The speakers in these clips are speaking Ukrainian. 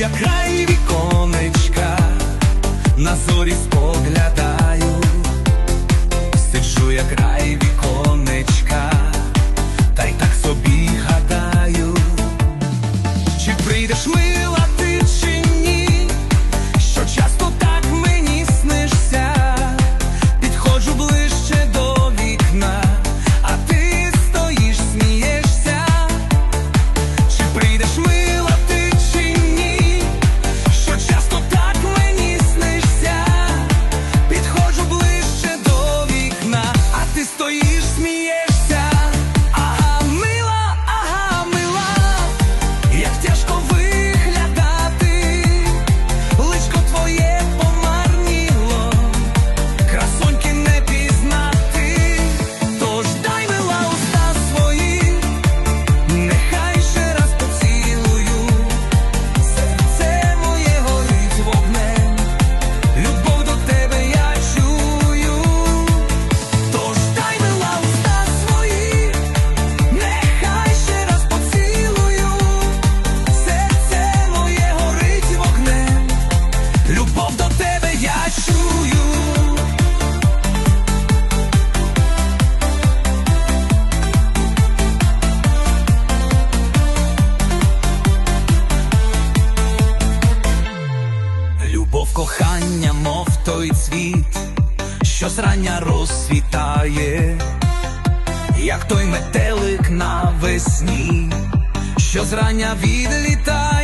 як край віконечка, на зорі спокійно. Зрання розсвітає, як той метелик навесні, що зрання відлітає.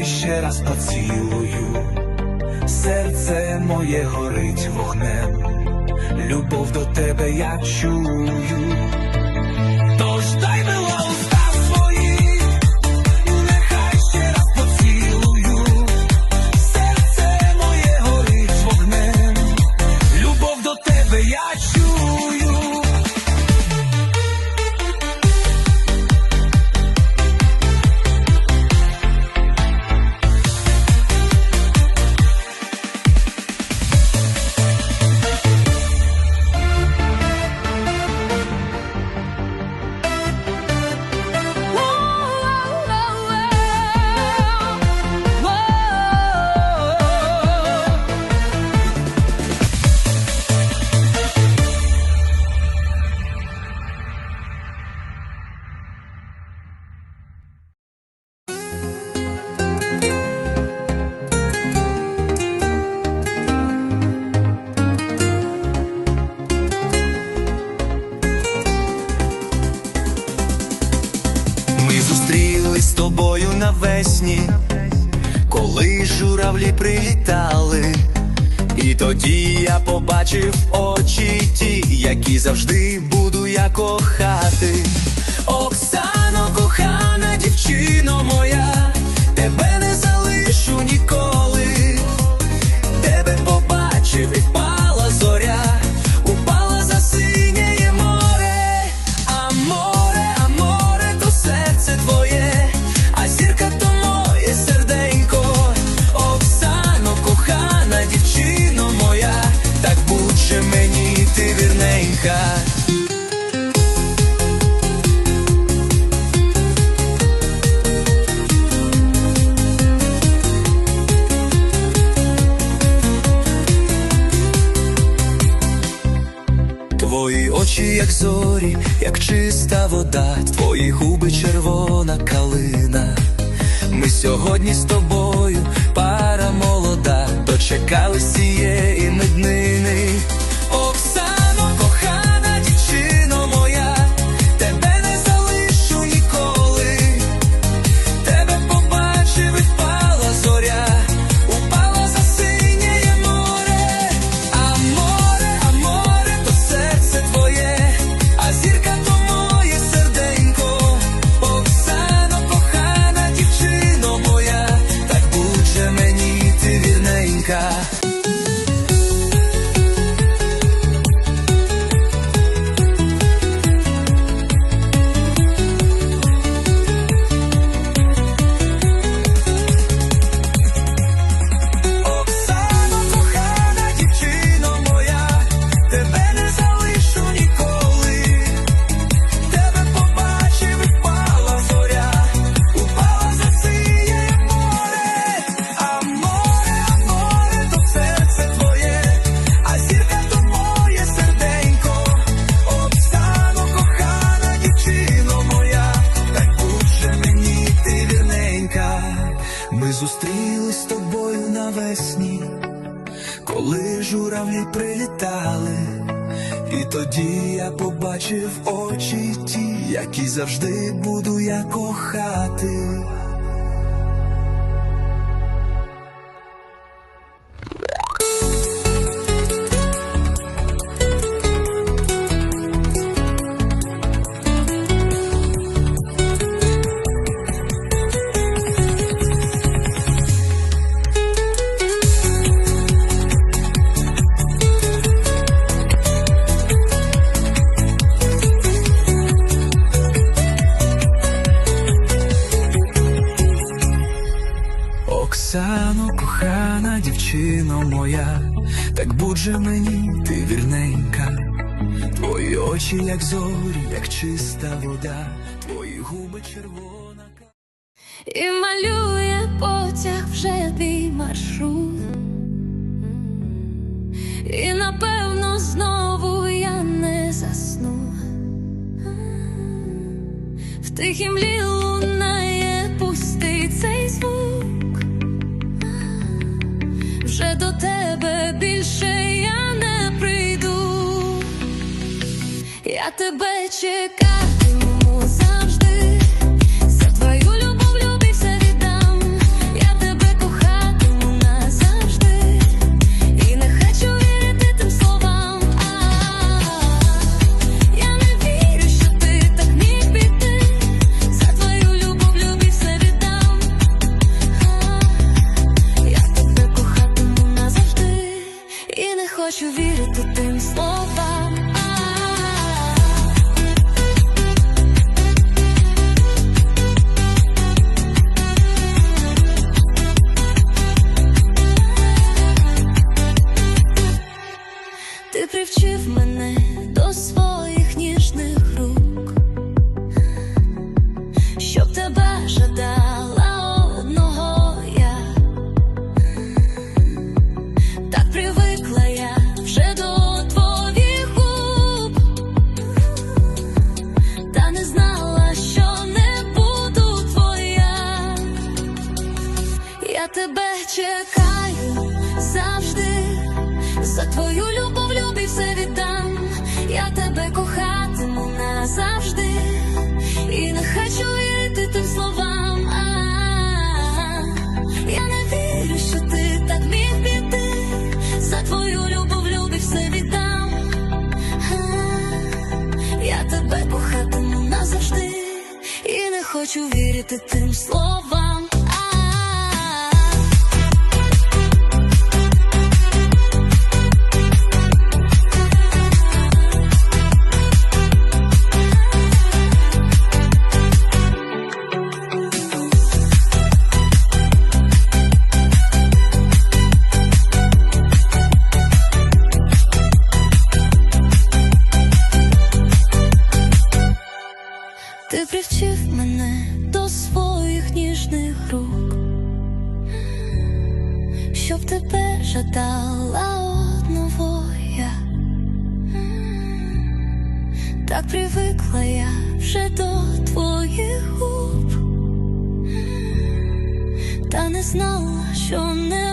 Давай ще раз поцілую, серце моє горить вогнем, любов до тебе я чую. тобою навесні, коли журавлі прилітали, і тоді я побачив очі ті, які завжди буду я кохати. Оксана Твої очі, як зорі, як чиста вода, твої губи червона калина. Ми сьогодні з тобою, пара молода, дочекались цієї меднини. Журавлі прилітали. І тоді я побачив очі ті, які завжди буду я кохати. Так будь же мені ти вірненька. Твої очі, як зорі, як чиста вода, твої губи червона. І малює потяг вже твій маршрут. І напевно знову я не засну. В тихій млі тебе чекатиму тебе одного я, так привикла я вже до твоїх та не знала, що не буду твоя. Я тебе чекаю завжди. За твою любов любі все віддам, я тебе кохатиму назавжди, і не хочу тим словам. Я не вірю, що ти так міг піти. За твою любов любі все віддам. Я тебе кохатиму назавжди, і не хочу вірити тим словам. чтоб тебе ждала одного я так привикла я вже до твоїх губ, та не знала, що не.